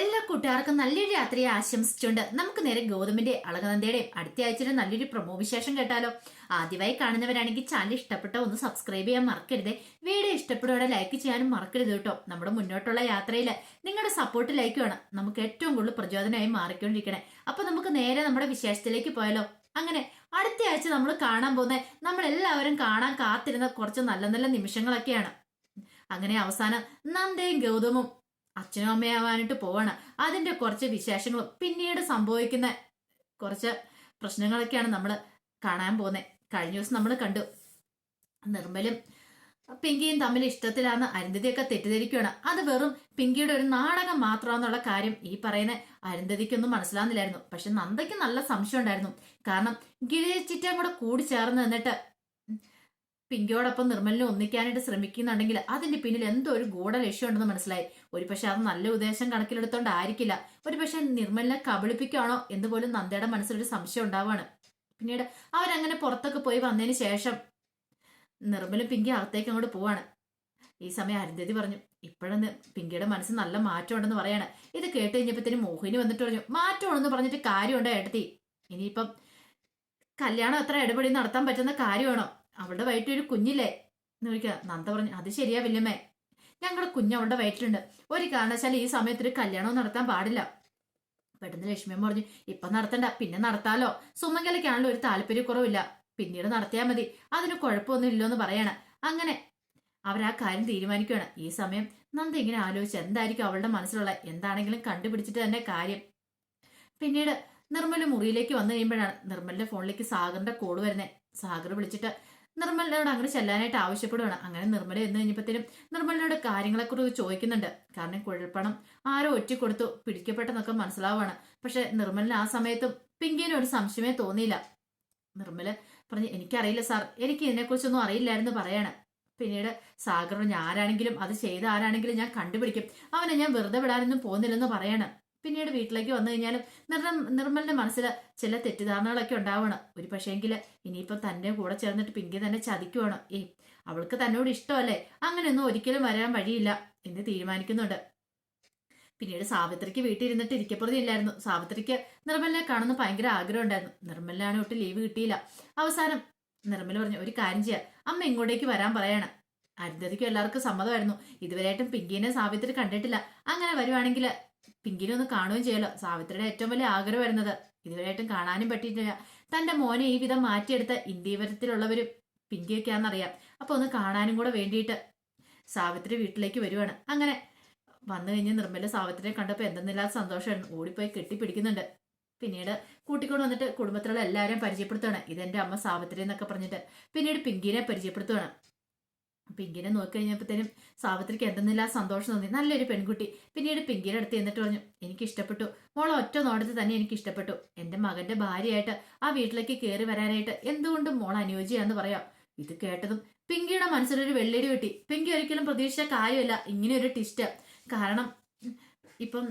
എല്ലാ കൂട്ടുകാർക്കും നല്ലൊരു യാത്രയെ ആശംസിച്ചുകൊണ്ട് നമുക്ക് നേരെ ഗൗതമിന്റെ അളകനന്ദയുടെയും അടുത്ത ആഴ്ചയുടെ നല്ലൊരു പ്രൊമോ വിശേഷം കേട്ടാലോ. ആദ്യമായി കാണുന്നവരാണെങ്കിൽ ചാനൽ ഇഷ്ടപ്പെട്ട ഒന്ന് സബ്സ്ക്രൈബ് ചെയ്യാൻ മറക്കരുത്. വീഡിയോ ഇഷ്ടപ്പെടുകയോടെ ലൈക്ക് ചെയ്യാനും മറക്കരുത് കേട്ടോ. നമ്മുടെ മുന്നോട്ടുള്ള യാത്രയിൽ നിങ്ങളുടെ സപ്പോർട്ട് ലൈക്ക് വേണം. നമുക്ക് ഏറ്റവും കൂടുതൽ പ്രചോദനമായി മാറിക്കൊണ്ടിരിക്കണേ. അപ്പൊ നമുക്ക് നേരെ നമ്മുടെ വിശേഷത്തിലേക്ക് പോയാലോ. അങ്ങനെ അടുത്ത ആഴ്ച നമ്മൾ കാണാൻ പോകുന്ന നമ്മളെല്ലാവരും കാണാൻ കാത്തിരുന്ന കുറച്ച് നല്ല നല്ല നിമിഷങ്ങളൊക്കെയാണ്. അങ്ങനെ അവസാനം നന്ദയും ഗൗതമും അച്ഛനും അമ്മയാവാനായിട്ട് പോവാണ്. അതിന്റെ കുറച്ച് വിശേഷങ്ങളും പിന്നീട് സംഭവിക്കുന്ന കുറച്ച് പ്രശ്നങ്ങളൊക്കെയാണ് നമ്മൾ കാണാൻ പോകുന്നത് കഴിഞ്ഞ ദിവസം നമ്മൾ കണ്ടു. നിർമ്മലും പിങ്കിയും തമ്മിൽ ഇഷ്ടത്തിലാന്ന് അരുന്ധതിയൊക്കെ തെറ്റിദ്ധരിക്കുകയാണ് അത് വെറും പിങ്കിയുടെ ഒരു നാടകം മാത്രമാണെന്നുള്ള കാര്യം ഈ പറയുന്ന അരുന്ധതിക്കൊന്നും മനസ്സിലാവുന്നില്ലായിരുന്നു. പക്ഷെ നന്ദയ്ക്ക് നല്ല സംശയം ഉണ്ടായിരുന്നു. കാരണം ഗിരിചിറ്റം കൂടെ കൂടി ചേർന്ന് നിന്നിട്ട് പിങ്കിയോടൊപ്പം നിർമ്മലിനെ ഒന്നിക്കാനായിട്ട് ശ്രമിക്കുന്നുണ്ടെങ്കിൽ അതിന്റെ പിന്നിൽ എന്തോ ഒരു ഗൂഢ ലക്ഷ്യമുണ്ടെന്ന് മനസ്സിലായി. ഒരു പക്ഷെ അത് നല്ല ഉദ്ദേശം കണക്കിലെടുത്തോണ്ടായിരിക്കില്ല. ഒരു പക്ഷെ നിർമ്മലിനെ കബളിപ്പിക്കുകയാണോ എന്ന് പോലും നന്ദയുടെ മനസ്സിലൊരു സംശയം ഉണ്ടാവുകയാണ് പിന്നീട് അവരങ്ങനെ പുറത്തൊക്കെ പോയി വന്നതിന് ശേഷം നിർമ്മലും പിങ്കി അകത്തേക്ക് അങ്ങോട്ട് പോവാണ്. ഈ സമയം അരുന്ധതി പറഞ്ഞു ഇപ്പോഴെന്ന് പിങ്കിയുടെ മനസ്സ് നല്ല മാറ്റമുണ്ടെന്ന് പറയാണ്. ഇത് കേട്ട് കഴിഞ്ഞപ്പോഴത്തേനും മോഹിനി വന്നിട്ട് പറഞ്ഞു മാറ്റമുണ്ടെന്ന് പറഞ്ഞിട്ട് കാര്യമുണ്ടോ ഏട്ടത്തി? ഇനിയിപ്പം കല്യാണം അത്ര ഇടപെടി നടത്താൻ പറ്റുന്ന കാര്യമാണോ? അവളുടെ വയറ്റിൽ ഒരു കുഞ്ഞില്ലേ? എന്ന് ചോദിക്കുക. നന്ദ പറഞ്ഞു അത് ശരിയാ വല്യമ്മേ. ഞങ്ങളുടെ കുഞ്ഞ് അവളുടെ വയറ്റിലുണ്ട്. ഒരു കാരണവശാലും ഈ സമയത്ത് ഒരു കല്യാണവും നടത്താൻ പാടില്ല. പെട്ടെന്ന് ലക്ഷ്മിയമ്മ പറഞ്ഞു ഇപ്പൊ നടത്തണ്ട. പിന്നെ നടത്താലോ? സുമംഗലയ്ക്കാണല്ലോ ഒരു താല്പര്യക്കുറവില്ല. പിന്നീട് നടത്തിയാൽ മതി. അതിന് കുഴപ്പമൊന്നും ഇല്ലെന്ന് പറയാണ്. അങ്ങനെ അവരാ കാര്യം തീരുമാനിക്കുകയാണ്. ഈ സമയം നന്ദ ഇങ്ങനെ ആലോചിച്ച് എന്തായിരിക്കും അവളുടെ മനസ്സിലുള്ള എന്താണെങ്കിലും കണ്ടുപിടിച്ചിട്ട് തന്നെ കാര്യം. പിന്നീട് നിർമ്മല മുറിയിലേക്ക് വന്നു കഴിയുമ്പോഴാണ് നിർമ്മലിന്റെ ഫോണിലേക്ക് സാഗറിന്റെ കോൾ വരുന്നത് സാഗർ വിളിച്ചിട്ട് നിർമ്മലിനോട് അങ്ങനെ ചെല്ലാനായിട്ട് ആവശ്യപ്പെടുകയാണ് അങ്ങനെ നിർമ്മല എന്ന് കഴിഞ്ഞപ്പോഴത്തേനും നിർമ്മലിനോട് കാര്യങ്ങളെക്കുറിച്ച് ചോദിക്കുന്നുണ്ട്. കാരണം കുഴൽപ്പണം ആരോ കൊടുത്തു പിടിക്കപ്പെട്ടെന്നൊക്കെ മനസ്സിലാവുകയാണ് പക്ഷെ നിർമ്മലിന് ആ സമയത്തും പിങ്കിന് ഒരു സംശയമേ തോന്നിയില്ല. നിർമ്മല പറഞ്ഞു എനിക്കറിയില്ല സാർ. എനിക്ക് ഇതിനെക്കുറിച്ചൊന്നും അറിയില്ലായിരുന്നു പറയാണ്. പിന്നീട് സാഗർ പറഞ്ഞു ആരാണെങ്കിലും അത് ചെയ്ത ആരാണെങ്കിലും ഞാൻ കണ്ടുപിടിക്കും. അവനെ ഞാൻ വെറുതെ വിടാനൊന്നും പോകുന്നില്ലെന്ന് പറയാണ്. പിന്നീട് വീട്ടിലേക്ക് വന്നു കഴിഞ്ഞാലും നിർമ്മ നിർമ്മലിന്റെ മനസ്സിൽ ചില തെറ്റിദ്ധാരണകളൊക്കെ ഉണ്ടാവണം. ഒരു പക്ഷേങ്കിൽ ഇനിയിപ്പം തന്റെ കൂടെ ചേർന്നിട്ട് പിങ്കി തന്നെ ചതിക്കുവാണ്. ഏ അവൾക്ക് തന്നോട് ഇഷ്ടമല്ലേ? അങ്ങനെയൊന്നും ഒരിക്കലും വരാൻ വഴിയില്ല എന്ന് തീരുമാനിക്കുന്നുണ്ട്. പിന്നീട് സാവിത്രിക്ക് വീട്ടിൽ ഇരുന്നിട്ട് ഇല്ലായിരുന്നു. സാവിത്രിക്ക് നിർമ്മലിനെ കാണുന്ന ഭയങ്കര ആഗ്രഹം ഉണ്ടായിരുന്നു. നിർമ്മലിനാണ് ഒട്ട് ലീവ് കിട്ടിയില്ല. അവസാനം നിർമ്മല പറഞ്ഞു ഒരു കാര്യം ചെയ്യാം. അമ്മ ഇങ്ങോട്ടേക്ക് വരാൻ പറയാണ്. അരുന്ധതിക്കും എല്ലാവർക്കും സമ്മതമായിരുന്നു. ഇതുവരെയായിട്ടും പിങ്കീനെ സാവിത്രി കണ്ടിട്ടില്ല. അങ്ങനെ വരുവാണെങ്കിൽ പിങ്കിനെ ഒന്ന് കാണുകയും ചെയ്യലോ സാവിത്രിയുടെ ഏറ്റവും വലിയ ആഗ്രഹം വരുന്നത് ഇതുവരെയായിട്ടും കാണാനും പറ്റിയിട്ടില്ല. തന്റെ മോനെ ഈ വിധം മാറ്റിയെടുത്ത ഇന്ത്യവരത്തിലുള്ളവരും പിങ്കിയൊക്കെയാണെന്നറിയാം. അപ്പൊ ഒന്ന് കാണാനും കൂടെ വേണ്ടിയിട്ട് സാവിത്രി വീട്ടിലേക്ക് വരുവാണ്. അങ്ങനെ വന്നു കഴിഞ്ഞ് നിർമ്മല സാവിത്രിയെ കണ്ടപ്പോൾ എന്തെന്നില്ലാത്ത സന്തോഷമായിരുന്നു. ഓടിപ്പോയി കെട്ടിപ്പിടിക്കുന്നുണ്ട്. പിന്നീട് കൂട്ടിക്കൊണ്ട് വന്നിട്ട് കുടുംബത്തിലുള്ള എല്ലാവരെയും പരിചയപ്പെടുത്തുകയാണ് ഇതെന്റെ അമ്മ സാവിത്രി എന്നൊക്കെ പറഞ്ഞിട്ട് പിന്നീട് പിങ്കിനെ പരിചയപ്പെടുത്തുകയാണ് പിങ്കിനെ നോക്കിക്കഴിഞ്ഞപ്പോഴത്തേനും സാവിത്രിക്ക് എന്തെന്നില്ല സന്തോഷം തോന്നി. നല്ലൊരു പെൺകുട്ടി. പിന്നീട് പിങ്കിയുടെ അടുത്ത് എന്നിട്ട് പറഞ്ഞു എനിക്ക് ഇഷ്ടപ്പെട്ടു മോളെ ഒറ്റ നോടത്ത് തന്നെ എനിക്ക് ഇഷ്ടപ്പെട്ടു എന്റെ മകന്റെ ഭാര്യയായിട്ട് ആ വീട്ടിലേക്ക് കയറി വരാനായിട്ട് എന്തുകൊണ്ടും മോൾ അനുയോജ്യാന്ന് പറയാം. ഇത് കേട്ടതും പിങ്കിയുടെ മനസ്സിലൊരു വെള്ളരി കിട്ടി പിങ്കി ഒരിക്കലും പ്രതീക്ഷിച്ച കാര്യമല്ല. ഇങ്ങനെ ഒരു ട്വിസ്റ്റ് കാരണം ഇപ്പം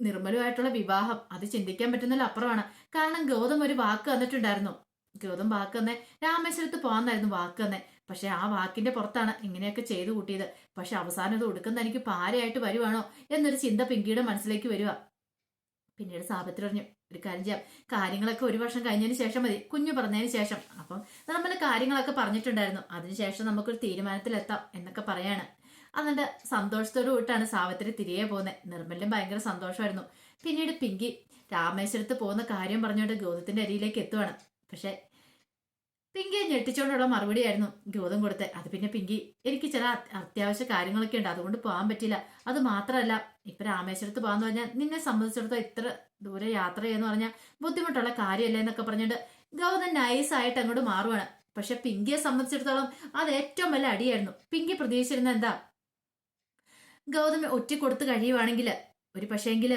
നിർമ്മലമായിട്ടുള്ള വിവാഹം. അത് ചിന്തിക്കാൻ പറ്റുന്നതിൽ അപ്പുറമാണ് കാരണം ഗൗതം ഒരു വാക്ക് തന്നിട്ടുണ്ടായിരുന്നു. ഗൗതം വാക്ക് രാമേശ്വരത്ത് പോകാന്നായിരുന്നു വാക്ക് തന്നെ. പക്ഷെ ആ വാക്കിന്റെ പുറത്താണ് ഇങ്ങനെയൊക്കെ ചെയ്തു കൂട്ടിയത്. പക്ഷെ അവസാനം ഇത് ഒടുക്കുന്ന എനിക്ക് പാരയായിട്ട് വരുവാണോ എന്നൊരു ചിന്ത പിങ്കിയുടെ മനസ്സിലേക്ക് വരിക പിന്നീട് സാപത്തിൽ പറഞ്ഞു ഒരു കാര്യം ചെയ്യാം. കാര്യങ്ങളൊക്കെ ഒരു വർഷം കഴിഞ്ഞതിന് ശേഷം മതി. കുഞ്ഞു പറഞ്ഞതിന് ശേഷം. അപ്പം നമ്മൾ കാര്യങ്ങളൊക്കെ പറഞ്ഞിട്ടുണ്ടായിരുന്നു. അതിനുശേഷം നമുക്കൊരു തീരുമാനത്തിലെത്താം എന്നൊക്കെ പറയാണ്. അതിന്റെ സന്തോഷത്തോടു കൂട്ടാണ് സാവിത്രി തിരികെ പോകുന്നത് നിർമ്മലിനും ഭയങ്കര സന്തോഷമായിരുന്നു. പിന്നീട് പിങ്കി രാമേശ്വരത്ത് പോകുന്ന കാര്യം പറഞ്ഞുകൊണ്ട് ഗൗതത്തിന്റെ അരിയിലേക്ക് എത്തുവാണ്. പക്ഷെ പിങ്കിയെ ഞെട്ടിച്ചുകൊണ്ടുള്ള മറുപടിയായിരുന്നു ഗൗതം കൊടുത്തത്. അത് പിന്നെ പിങ്കി എനിക്ക് ചില അത്യാവശ്യ കാര്യങ്ങളൊക്കെ ഉണ്ട്. അതുകൊണ്ട് പോകാൻ പറ്റില്ല. അത് മാത്രമല്ല ഇപ്പൊ രാമേശ്വരത്ത് പോകാന്ന് പറഞ്ഞാൽ നിന്നെ സംബന്ധിച്ചിടത്തോളം ഇത്ര ദൂരെ യാത്ര ചെയ്യുന്ന പറഞ്ഞാൽ ബുദ്ധിമുട്ടുള്ള കാര്യമല്ലേ എന്നൊക്കെ പറഞ്ഞിട്ട് ഗൗതം നൈസായിട്ട് അങ്ങോട്ട് മാറുവാണ്. പക്ഷെ പിങ്കിയെ സംബന്ധിച്ചിടത്തോളം അത് ഏറ്റവും വലിയ അടിയായിരുന്നു. പിങ്കി പ്രതീക്ഷിച്ചിരുന്ന എന്താ? ഗൗതം ഒറ്റ കൊടുത്ത് കഴിയുവാണെങ്കിൽ ഒരു പക്ഷേങ്കിൽ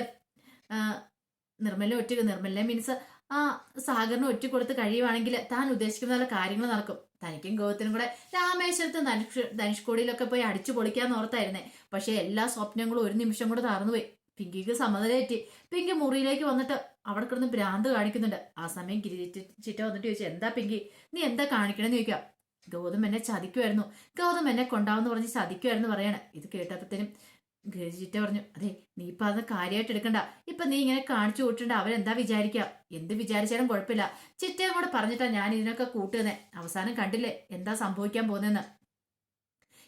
നിർമ്മല ഒറ്റ നിർമ്മല മീൻസ് ആ സാഗറിന് ഒറ്റ കൊടുത്ത് കഴിയുവാണെങ്കിൽ താൻ ഉദ്ദേശിക്കുന്ന പോലെ കാര്യങ്ങൾ നടക്കും. തനിക്കും ഗോവത്തിനും കൂടെ രാമേശ്വരത്ത് ധനുഷ് ധനുഷ്കോടിയിലൊക്കെ പോയി അടിച്ചു പൊളിക്കാന്ന് ഓർത്തായിരുന്നേ. പക്ഷെ എല്ലാ സ്വപ്നങ്ങളും ഒരു നിമിഷം കൂടെ തറന്നുപോയി പിങ്കിക്ക് സമ്മതരേറ്റി. പിങ്കി മുറിയിലേക്ക് വന്നിട്ട് അവിടെ കിടന്ന് ഭ്രാന്ത് കാണിക്കുന്നുണ്ട്. ആ സമയം ഗിരി ചിറ്റ വന്നിട്ട് ചോദിച്ചു എന്താ പിങ്കി? നീ എന്താ കാണിക്കണമെന്ന് ചോദിക്കാം. ഗൗതം എന്നെ ചതിക്കുമായിരുന്നു ഗൗതം എന്നെ കൊണ്ടാവെന്ന് പറഞ്ഞ് ചതിക്കുമായിരുന്നു പറയാണ്. ഇത് കേട്ടപ്പോഴത്തേനും ഗിരിജിറ്റ പറഞ്ഞു അതെ നീ ഇപ്പൊ അത് കാര്യമായിട്ട് എടുക്കണ്ട. ഇപ്പൊ നീ ഇങ്ങനെ കാണിച്ചു കൂട്ടണ്ട അവരെന്താ വിചാരിക്കുക എന്ത് വിചാരിച്ചാലും കുഴപ്പമില്ല. ചിറ്റയും കൂടെ പറഞ്ഞിട്ടാ ഞാൻ ഇതിനൊക്കെ കൂട്ടുന്നേ. അവസാനം കണ്ടില്ലേ എന്താ സംഭവിക്കാൻ പോകുന്നതെന്ന്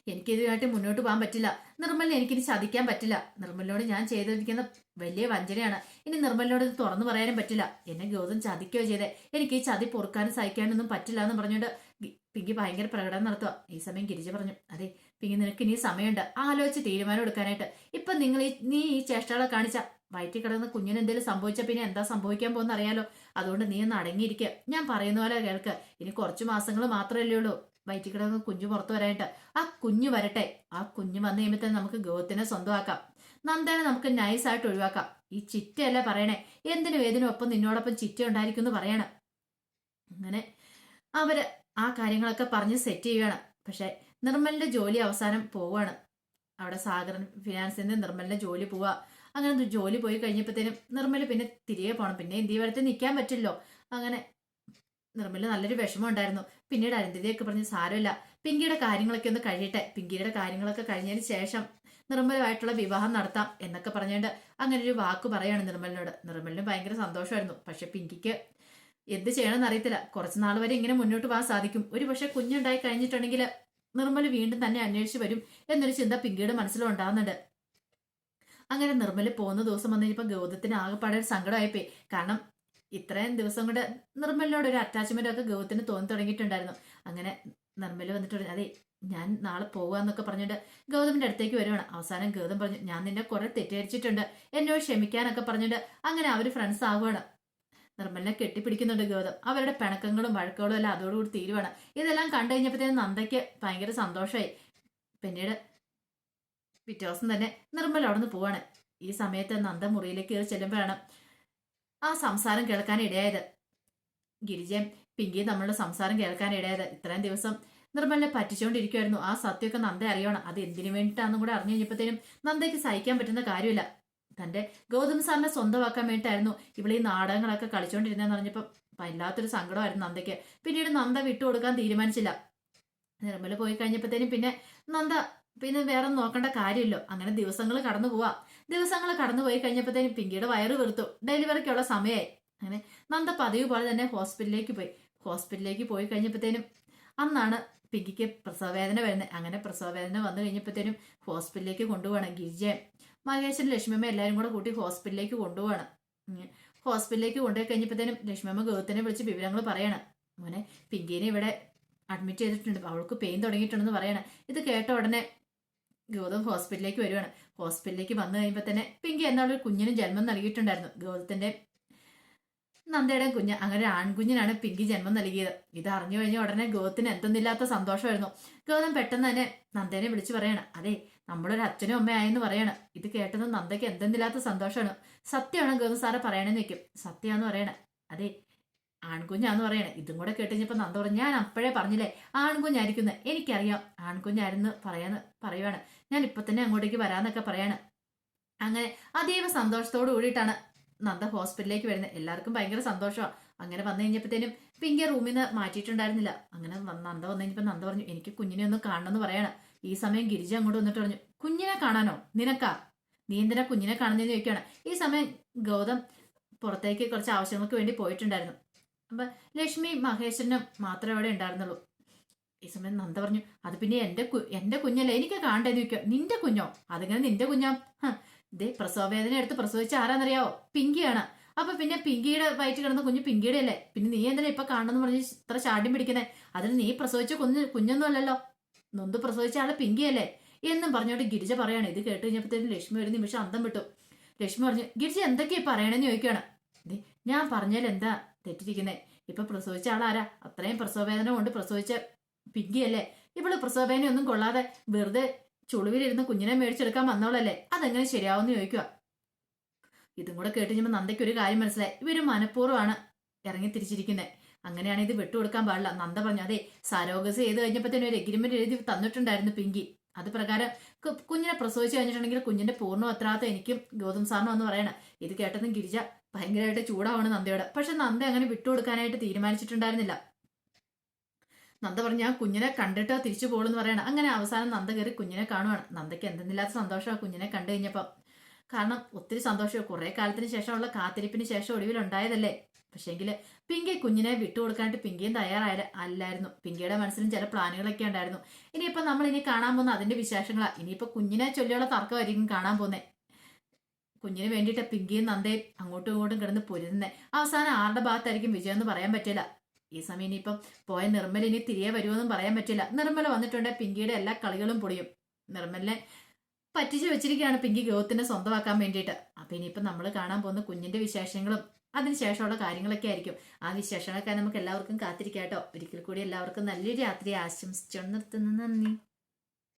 എനിക്കിതുമായിട്ട് മുന്നോട്ട് പോകാൻ പറ്റില്ല. നിർമ്മലിനെ എനിക്കിനി ചതിക്കാൻ പറ്റില്ല. നിർമ്മലിനോട് ഞാൻ ചെയ്തിരിക്കുന്ന വലിയ വഞ്ചനയാണ്. ഇനി നിർമ്മലിനോട് ഇത് തുറന്നു പറയാനും പറ്റില്ല. എന്നെ ഗൗതം ചതിക്കുകയോ ചെയ്തേ. എനിക്ക് ഈ ചതി പൊറുക്കാനും സഹിക്കാനൊന്നും പറ്റില്ല എന്ന് പറഞ്ഞുകൊണ്ട് പിങ്കി ഭയങ്കര പ്രകടനം നടത്തുക ഈ സമയം ഗിരിജ പറഞ്ഞു അതെ പിങ്കി നിനക്ക് ഇനി സമയമുണ്ട്. ആലോചിച്ച് തീരുമാനം എടുക്കാനായിട്ട്. ഇപ്പൊ നിങ്ങൾ നീ ഈ ചേഷ്ടകളെ കാണിച്ച വയറ്റിൽ കിടന്ന് കുഞ്ഞിന് എന്തെങ്കിലും സംഭവിച്ച പിന്നെ എന്താ സംഭവിക്കാൻ പോകുന്ന അറിയാലോ. അതുകൊണ്ട് നീ ഒന്ന് അടങ്ങിയിരിക്കുക ഞാൻ പറയുന്ന പോലെ കേൾക്ക്. ഇനി കുറച്ച് മാസങ്ങൾ മാത്രമല്ലേ ഉള്ളൂ. വയറ്റിൽ കിടന്ന് കുഞ്ഞു പുറത്തു വരാനായിട്ട്. ആ കുഞ്ഞു വരട്ടെ. ആ കുഞ്ഞു വന്നു കഴിയുമ്പോൾ നമുക്ക് ഗോത്തിനെ സ്വന്തമാക്കാം. നന്ദനെ നമുക്ക് നൈസായിട്ട് ഒഴിവാക്കാം. ഈ ചിറ്റയല്ല പറയണേ. എന്തിനും ഏതിനും ഒപ്പം നിന്നോടൊപ്പം ചിറ്റ ഉണ്ടായിരിക്കും എന്ന് പറയണം. അങ്ങനെ അവർ ആ കാര്യങ്ങളൊക്കെ പറഞ്ഞ് സെറ്റ് ചെയ്യണം പക്ഷെ നിർമ്മലിന്റെ ജോലി അവസാനം പോവാണ്. അവിടെ സാഗരൻ ഫിനാൻസിന്റെ നിർമ്മലിന്റെ ജോലി പോവാ. അങ്ങനെ ജോലി പോയി കഴിഞ്ഞപ്പോഴത്തേനും നിർമ്മൽ പിന്നെ തിരികെ പോകണം പിന്നെ ഇന്ത്യ വരത്തിൽ നിൽക്കാൻ പറ്റില്ലോ. അങ്ങനെ നിർമ്മൽ നല്ലൊരു വിഷമം ഉണ്ടായിരുന്നു. പിന്നീട് അരുന്ധതിയൊക്കെ പറഞ്ഞ് സാരമില്ല. പിങ്കിയുടെ കാര്യങ്ങളൊക്കെ ഒന്ന് കഴിയട്ടെ. പിങ്കിയുടെ കാര്യങ്ങളൊക്കെ കഴിഞ്ഞതിന് ശേഷം നിർമ്മലമായിട്ടുള്ള വിവാഹം നടത്താം എന്നൊക്കെ പറഞ്ഞുകൊണ്ട് അങ്ങനെ ഒരു വാക്ക് പറയാണ് നിർമ്മലിനോട്. നിർമ്മലിന് ഭയങ്കര സന്തോഷമായിരുന്നു. പക്ഷെ പിങ്കിക്ക് എന്ത് ചെയ്യണമെന്ന് അറിയത്തില്ല. കുറച്ച് നാൾ വരെ ഇങ്ങനെ മുന്നോട്ട് പോകാൻ സാധിക്കും. ഒരു പക്ഷെ കുഞ്ഞുണ്ടായി കഴിഞ്ഞിട്ടുണ്ടെങ്കിൽ നിർമ്മൽ വീണ്ടും തന്നെ അന്വേഷിച്ചു വരും എന്നൊരു ചിന്ത പിങ്കിയുടെ മനസ്സിലുണ്ടാകുന്നുണ്ട് അങ്ങനെ നിർമ്മൽ പോകുന്ന ദിവസം വന്നു ഗൗതത്തിന് ആകെപ്പാടെ ഒരു സങ്കടമായിപ്പോയി കാരണം ഇത്രയും ദിവസം കൊണ്ട് നിർമ്മലിനോട് ഒരു അറ്റാച്ച്മെന്റ് ഒക്കെ ഗൗതത്തിന് തോന്നി തുടങ്ങിയിട്ടുണ്ടായിരുന്നു. അങ്ങനെ നിർമ്മൽ വന്നിട്ട് അതെ ഞാൻ നാളെ പോകാന്നൊക്കെ പറഞ്ഞിട്ട് ഗൗതമിന്റെ അടുത്തേക്ക് വരുവാണ്. അവസാനം ഗൗതം പറഞ്ഞു ഞാൻ നിന്നെ കുറെ തെറ്റിദ്ധരിച്ചിട്ടുണ്ട്. എന്നോട് ക്ഷമിക്കാനൊക്കെ പറഞ്ഞിട്ട് അങ്ങനെ അവർ ഫ്രണ്ട്സ് ആവുകയാണ് നിർമ്മലിനെ കെട്ടിപ്പിടിക്കുന്നുണ്ട് ഗൗതം. അവരുടെ പിണക്കങ്ങളും വഴക്കുകളും എല്ലാം അതോടുകൂടി തീരുവാണ്. ഇതെല്ലാം കണ്ടു കഴിഞ്ഞപ്പോഴത്തേനും നന്ദയ്ക്ക് ഭയങ്കര സന്തോഷമായി പിന്നീട് പിറ്റേ ദിവസം തന്നെ നിർമ്മൽ അവിടെ നിന്ന് പോവാണ്. ഈ സമയത്ത് നന്ദ മുറിയിലേക്ക് കയറി ചെല്ലുമ്പോഴാണ് ആ സംസാരം കേൾക്കാൻ ഇടയായത്. ഗിരിജയും പിങ്കിയും നമ്മളുടെ സംസാരം കേൾക്കാൻ ഇടയായത്. ഇത്രയും ദിവസം നിർമ്മലിനെ പറ്റിച്ചുകൊണ്ടിരിക്കുമായിരുന്നു ആ സത്യമൊക്കെ നന്ദ അറിയണം. അത് എന്തിനു വേണ്ടിയിട്ടാണെന്നും കൂടെ അറിഞ്ഞു കഴിഞ്ഞപ്പോഴത്തേനും നന്ദയ്ക്ക് സഹിക്കാൻ പറ്റുന്ന കാര്യമില്ല. തന്റെ ഗൗതം സാറിനെ സ്വന്തമാക്കാൻ വേണ്ടിയിട്ടായിരുന്നു ഇവിടെ ഈ നാടകങ്ങളൊക്കെ കളിച്ചുകൊണ്ടിരുന്നതെന്ന് പറഞ്ഞപ്പോൾ വല്ലാത്തൊരു സങ്കടമായിരുന്നു നന്ദയ്ക്ക്. പിന്നീട് നന്ദ വിട്ടുകൊടുക്കാൻ തീരുമാനിച്ചില്ല. നിർമ്മല പോയി കഴിഞ്ഞപ്പോഴത്തേനും പിന്നെ നന്ദ പിന്നെ വേറെ നോക്കേണ്ട കാര്യമില്ലോ. അങ്ങനെ ദിവസങ്ങൾ കടന്നു പോവാ. ദിവസങ്ങൾ കടന്നു പോയി കഴിഞ്ഞപ്പോഴത്തേനും പിങ്കിയുടെ വയറ് വെറുത്തു. ഡെലിവറിക്കുള്ള സമയമായി. അങ്ങനെ നന്ദ പതിവ് പോലെ തന്നെ ഹോസ്പിറ്റലിലേക്ക് പോയി. ഹോസ്പിറ്റലിലേക്ക് പോയി കഴിഞ്ഞപ്പോഴത്തേനും അന്നാണ് പിങ്കിക്ക് പ്രസവവേദന വരുന്നത്. അങ്ങനെ പ്രസവവേദന വന്നു കഴിഞ്ഞപ്പോഴത്തേനും ഹോസ്പിറ്റലിലേക്ക് കൊണ്ടുപോകണം ഗിരിജയും മഹേശൻ ലക്ഷ്മിയമ്മ എല്ലാവരും കൂടെ കൂട്ടി ഹോസ്പിറ്റലിലേക്ക് കൊണ്ടുപോകണം. ഹോസ്പിറ്റലിലേക്ക് കൊണ്ടുപോയി കഴിഞ്ഞപ്പോഴത്തേനും ലക്ഷ്മിയമ്മ ഗൗതത്തിനെ വിളിച്ച് വിവരങ്ങൾ പറയണം. മോനെ പിങ്കീനെ ഇവിടെ അഡ്മിറ്റ് ചെയ്തിട്ടുണ്ട്. അവൾക്ക് പെയിൻ തുടങ്ങിയിട്ടുണ്ടെന്ന് പറയണം. ഇത് കേട്ട ഉടനെ ഗൗതം ഹോസ്പിറ്റലിലേക്ക് വരുവാണ്. ഹോസ്പിറ്റലിലേക്ക് വന്നു കഴിയുമ്പോൾ തന്നെ പിങ്കി എന്നാളൊരു കുഞ്ഞിന് ജന്മം നൽകിയിട്ടുണ്ടായിരുന്നു. ഗൗതത്തിന്റെ നന്ദയുടെ കുഞ്ഞ് അങ്ങനെ ആൺകുഞ്ഞിനാണ് പിങ്കി ജന്മം നൽകിയത്. ഇത് അറിഞ്ഞു കഴിഞ്ഞ ഉടനെ ഗൗതത്തിന് എന്തെന്നില്ലാത്ത സന്തോഷമായിരുന്നു. ഗൗതം പെട്ടെന്ന് തന്നെ നന്ദേനെ വിളിച്ചു പറയാണ്. അതെ നമ്മളൊരു അച്ഛനും അമ്മയായെന്ന് പറയാണ്. ഇത് കേട്ടത് നന്ദയ്ക്ക് എന്തെന്നില്ലാത്ത സന്തോഷമാണ്. സത്യമാണ് ഗൗതം സാറെ പറയണെന്ന് വെക്കും സത്യമാന്ന് പറയണേ. അതെ ആൺകുഞ്ഞാന്ന് പറയണേ. ഇതും കൂടെ കേട്ടുകഴിഞ്ഞപ്പോൾ നന്ദ പറഞ്ഞു ഞാൻ അപ്പോഴേ പറഞ്ഞില്ലേ? ആൺകുഞ്ഞായിരിക്കുന്നത് എനിക്കറിയാം. ആൺകുഞ്ഞായിരുന്നു പറയാന്ന് പറയുവാണ്. ഞാൻ ഇപ്പൊ തന്നെ അങ്ങോട്ടേക്ക് വരാന്നൊക്കെ പറയാണ്. അങ്ങനെ അതീവ സന്തോഷത്തോടു കൂടിയിട്ടാണ് നന്ദ ഹോസ്പിറ്റലിലേക്ക് വരുന്നത്. എല്ലാവർക്കും ഭയങ്കര സന്തോഷമാണ് അങ്ങനെ വന്നു കഴിഞ്ഞപ്പോഴത്തേനും പിങ്കി റൂമിൽ നിന്ന് മാറ്റിയിട്ടുണ്ടായിരുന്നില്ല. അങ്ങനെ നന്ദ വന്നു കഴിഞ്ഞപ്പോൾ നന്ദ പറഞ്ഞു എനിക്ക് കുഞ്ഞിനെ ഒന്ന് കാണണമെന്ന് പറയാണ്. ഈ സമയം ഗിരിജ അങ്ങോട്ട് വന്നിട്ട് പറഞ്ഞു കുഞ്ഞിനെ കാണാനോ? നിനക്കാ? നീ എന്തിനാ കുഞ്ഞിനെ കാണുന്നതെന്ന് ചോദിക്കുകയാണ് ഈ സമയം ഗൗതം പുറത്തേക്ക് കുറച്ച് ആവശ്യങ്ങൾക്ക് വേണ്ടി പോയിട്ടുണ്ടായിരുന്നു. അപ്പൊ ലക്ഷ്മി മഹേശ്വരനും മാത്രമേ അവിടെ ഉണ്ടായിരുന്നുള്ളൂ. ഈ സമയം നന്ദ പറഞ്ഞു അത് പിന്നെ എന്റെ കു- എന്റെ കുഞ്ഞല്ലേ? എനിക്ക് കാണണ്ടെന്ന് ചോദിക്കുക നിന്റെ കുഞ്ഞോ? അതിങ്ങനെ നിന്റെ കുഞ്ഞോ? ഇതേ പ്രസവവേദന എടുത്ത് പ്രസവിച്ച ആരാന്നറിയാവോ? പിങ്കിയാണ്. അപ്പൊ പിന്നെ പിങ്കിയുടെ വയറ്റിൽ കിടന്ന കുഞ്ഞ് പിങ്കിയുടെ അല്ലേ പിന്നെ നീ എന്തിനാ ഇപ്പൊ കാണണമെന്ന് പറഞ്ഞ് ഇത്ര ചാടി പിടിക്കുന്നേ? അതിന് നീ പ്രസവിച്ച കുഞ്ഞ് കുഞ്ഞൊന്നും അല്ലല്ലോ നൊന്ത് പ്രസവിച്ച ആൾ പിങ്കിയല്ലേ? എന്നും പറഞ്ഞോട്ട് ഗിരിജ പറയാണ്. ഇത് കേട്ട് കഴിഞ്ഞപ്പോഴത്തേക്കും ലക്ഷ്മി ഒരു നിമിഷം അന്തം വിട്ടു. ലക്ഷ്മി പറഞ്ഞു ഗിരിജ എന്തൊക്കെയാ പറയണെന്ന് ചോദിക്കുകയാണ്. ഞാൻ പറഞ്ഞാൽ എന്താ തെറ്റിരിക്കുന്നേ? ഇപ്പൊ പ്രസവിച്ച ആളാരാ അത്രയും പ്രസവവേദന കൊണ്ട് പ്രസവിച്ച പിങ്കിയല്ലേ? ഇവൾ പ്രസവവേദന ഒന്നും കൊള്ളാതെ വെറുതെ ചുളിവിലിരുന്ന് കുഞ്ഞിനെ മേടിച്ചെടുക്കാൻ വന്നോളല്ലേ അതെങ്ങനെ ശരിയാവുമെന്ന് ചോദിക്കുക ഇതും കൂടെ കേട്ട് കഴിയുമ്പോൾ നന്ദയ്ക്ക് ഒരു കാര്യം മനസ്സിലായി. ഇവർ മനഃപൂർവമാണ് ഇറങ്ങി തിരിച്ചിരിക്കുന്നത് അങ്ങനെയാണ് ഇത് വിട്ടുകൊടുക്കാൻ പാടില്ല. നന്ദ പറഞ്ഞു അതെ സാരോഗസ് ചെയ്ത് തന്നെ ഒരു എഗ്രിമെന്റ് എഴുതി തന്നിട്ടുണ്ടായിരുന്നു പിങ്കി. അത് പ്രകാരം കുഞ്ഞിനെ പ്രസവിച്ചു കഴിഞ്ഞിട്ടുണ്ടെങ്കിൽ കുഞ്ഞിന്റെ പൂർണ ഉത്തരവാദിത്തം എനിക്കും ഗൗതം സാറിനും എന്ന് പറയണം. ഇത് കേട്ടതും ഗിരിജ ഭയങ്കരമായിട്ട് ചൂടാവാണ് നന്ദയോട്. പക്ഷെ നന്ദ അങ്ങനെ വിട്ടുകൊടുക്കാനായിട്ട് തീരുമാനിച്ചിട്ടുണ്ടായിരുന്നില്ല. നന്ദ പറഞ്ഞു ഞാൻ കുഞ്ഞിനെ കണ്ടിട്ട് തിരിച്ചു പോകണമെന്ന് പറയണം. അങ്ങനെ അവസാനം നന്ദ കയറി കുഞ്ഞിനെ കാണുവാണ്. നന്ദയ്ക്ക് എന്തെന്നില്ലാത്ത സന്തോഷമാണ് കുഞ്ഞിനെ കണ്ടു കഴിഞ്ഞപ്പോൾ കാരണം ഒത്തിരി സന്തോഷം കുറെ കാലത്തിന് ശേഷമുള്ള കാത്തിരിപ്പിന് ശേഷം ഒടുവിലുണ്ടായതല്ലേ പക്ഷേങ്കിൽ പിങ്കി കുഞ്ഞിനെ വിട്ടുകൊടുക്കാനായിട്ട് പിങ്കിയും തയ്യാറായ അല്ലായിരുന്നു. പിങ്കിയുടെ മനസ്സിലും ചില പ്ലാനുകളൊക്കെ ഉണ്ടായിരുന്നു. ഇനിയിപ്പോൾ നമ്മൾ ഇനി കാണാൻ പോകുന്ന അതിന്റെ വിശേഷങ്ങളാ. ഇനിയിപ്പോൾ കുഞ്ഞിനെ ചൊല്ലിയുള്ള തർക്കമായിരിക്കും കാണാൻ പോകുന്നത് കുഞ്ഞിന് വേണ്ടിയിട്ട് പിങ്കിയും നന്ദയും അങ്ങോട്ടും ഇങ്ങോട്ടും കിടന്ന് പൊരുന്നേ അവസാനം ആരുടെ ഭാഗത്തായിരിക്കും വിജയം എന്ന് പറയാൻ പറ്റില്ല. ഈ സമയം ഇനിയിപ്പം പോയ നിർമ്മല ഇനി തിരികെ വരുമെന്നും പറയാൻ പറ്റില്ല. നിർമ്മല വന്നിട്ടുണ്ടെങ്കിൽ പിങ്കിയുടെ എല്ലാ കളികളും പൊടിയും നിർമ്മലിനെ പറ്റിച്ചു വെച്ചിരിക്കുകയാണ് പിങ്കി ഗൗത്തിനെ സ്വന്തമാക്കാൻ വേണ്ടിയിട്ട്. അപ്പൊ ഇനിയിപ്പം നമ്മൾ കാണാൻ പോകുന്ന കുഞ്ഞിന്റെ വിശേഷങ്ങളും അതിനുശേഷമുള്ള കാര്യങ്ങളൊക്കെ ആയിരിക്കും. ആ വിശേഷങ്ങളൊക്കെ നമുക്ക് എല്ലാവർക്കും കാത്തിരിക്കാം കേട്ടോ. ഒരിക്കൽ കൂടി എല്ലാവർക്കും നല്ലൊരു രാത്രി ആശംസിച്ചു നിർത്തുന്നു. നന്ദി.